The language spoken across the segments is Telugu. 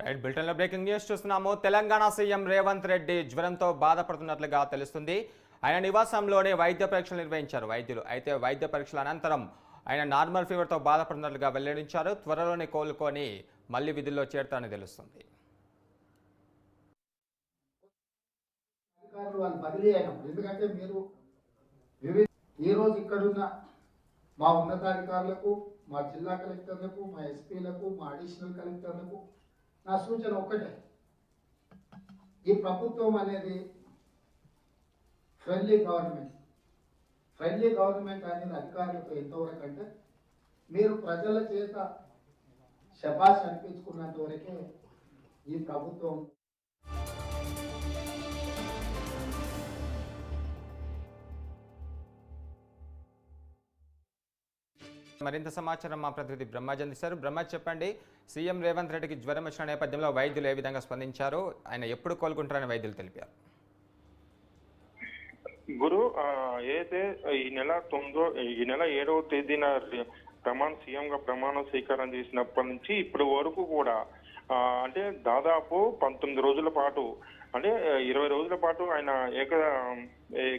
రైట్ బ్రిటన్లో బ్రేకింగ్ న్యూస్ చూస్తున్నాము. తెలంగాణ సీఎం రేవంత్ రెడ్డి జ్వరంతో బాధపడుతున్నట్లుగా తెలుస్తుంది. ఆయన నివాసంలోనే వైద్య పరీక్షలు నిర్వహించారు. వైద్యులు అయితే వైద్య పరీక్షల అనంతరం ఆయన నార్మల్ ఫీవర్తో బాధపడుతున్నట్లుగా వెల్లడించారు. త్వరలోనే కోలుకొని మళ్ళీ విధుల్లో చేరతారని తెలుస్తుంది. ఎందుకంటే మీరు ఈరోజు ఇక్కడున్న మా ఉన్నతాధికారులకు మా జిల్లా కలెక్టర్లకు మా ఎస్పీలకు మా అడిషనల్ కలెక్టర్లకు నా సూచన ఒక్కటే. ఈ ప్రభుత్వం అనేది ఫ్రెండ్లీ గవర్నమెంట్ ఫ్రెండ్లీ గవర్నమెంట్ అనేది అధికారులతో ఎంతవరకు అంటే మీరు ప్రజల చేత శబాష్ అనిపించుకున్నంత వరకే ఈ ప్రభుత్వం మరింత సమాచారం మా ప్రతినిధి బ్రహ్మాజ్ అందిస్తారు. బ్రహ్మాజ్ చెప్పండి సీఎం రేవంత్ రెడ్డికి జ్వరం వచ్చిన నేపథ్యంలో వైద్యులు ఏ విధంగా స్పందించారు? ఆయన ఎప్పుడు కోలుకుంటారని వైద్యులు తెలిపారు. గురు ఆ, ఏదైతే ఈ నెల తొమ్మిదో ఈ నెల ఏడవ తేదీన ప్రమాణ సీఎం గా ప్రమాణ స్వీకారం చేసినప్పటి నుంచి ఇప్పటి వరకు కూడా అంటే దాదాపు పంతొమ్మిది రోజుల పాటు అంటే ఇరవై రోజుల పాటు ఆయన ఏక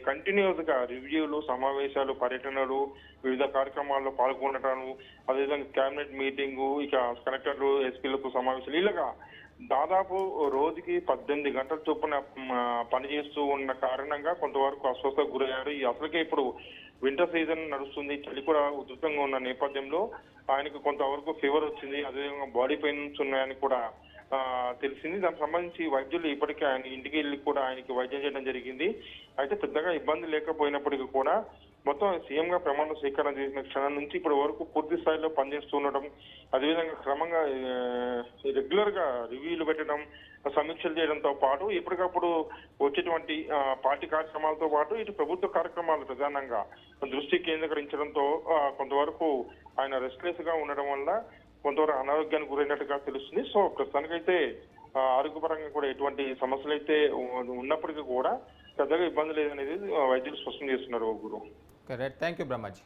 కంటిన్యూస్గా రివ్యూలు సమావేశాలు పర్యటనలు వివిధ కార్యక్రమాల్లో పాల్గొనటాలు అదేవిధంగా కేబినెట్ మీటింగు ఇక కలెక్టర్లు ఎస్పీలకు సమావేశాలు ఇలాగా దాదాపు రోజుకి పద్దెనిమిది గంటల చొప్పున పనిచేస్తూ ఉన్న కారణంగా కొంతవరకు అస్వస్థకు గురయ్యారు. ఈ అసలుకే ఇప్పుడు వింటర్ సీజన్ నడుస్తుంది. చలి కూడా ఉధృతంగా ఉన్న నేపథ్యంలో ఆయనకు కొంతవరకు ఫీవర్ వచ్చింది. అదేవిధంగా బాడీ పెయిన్స్ ఉన్నాయని కూడా తెలిసింది. దానికి సంబంధించి వైద్యులు ఇప్పటికే ఆయన ఇంటికి వెళ్ళి కూడా ఆయనకి వైద్యం చేయడం జరిగింది. అయితే పెద్దగా ఇబ్బంది లేకపోయినప్పటికీ కూడా మొత్తం సీఎం గా ప్రమాణ స్వీకారం చేసిన క్షణం నుంచి ఇప్పటి వరకు పూర్తి స్థాయిలో పనిచేస్తూ ఉండడం అదేవిధంగా క్రమంగా రెగ్యులర్గా రివ్యూలు పెట్టడం సమీక్షలు చేయడంతో పాటు ఎప్పటికప్పుడు వచ్చేటువంటి పార్టీ కార్యక్రమాలతో పాటు ఇటు ప్రభుత్వ కార్యక్రమాలు ప్రధానంగా దృష్టి కేంద్రీకరించడంతో కొంతవరకు ఆయన రెస్ట్లెస్గా ఉండడం వల్ల కొంతవరకు అనారోగ్యానికి గురైనట్టుగా తెలుస్తుంది. సో ప్రస్తుతానికైతే ఆరోగ్యపరంగా కూడా ఎటువంటి సమస్యలు అయితే ఉన్నప్పటికీ కూడా పెద్దగా ఇబ్బంది లేదనేది వైద్యులు స్పష్టం చేస్తున్నారు గురు. Right thank you Brahmaji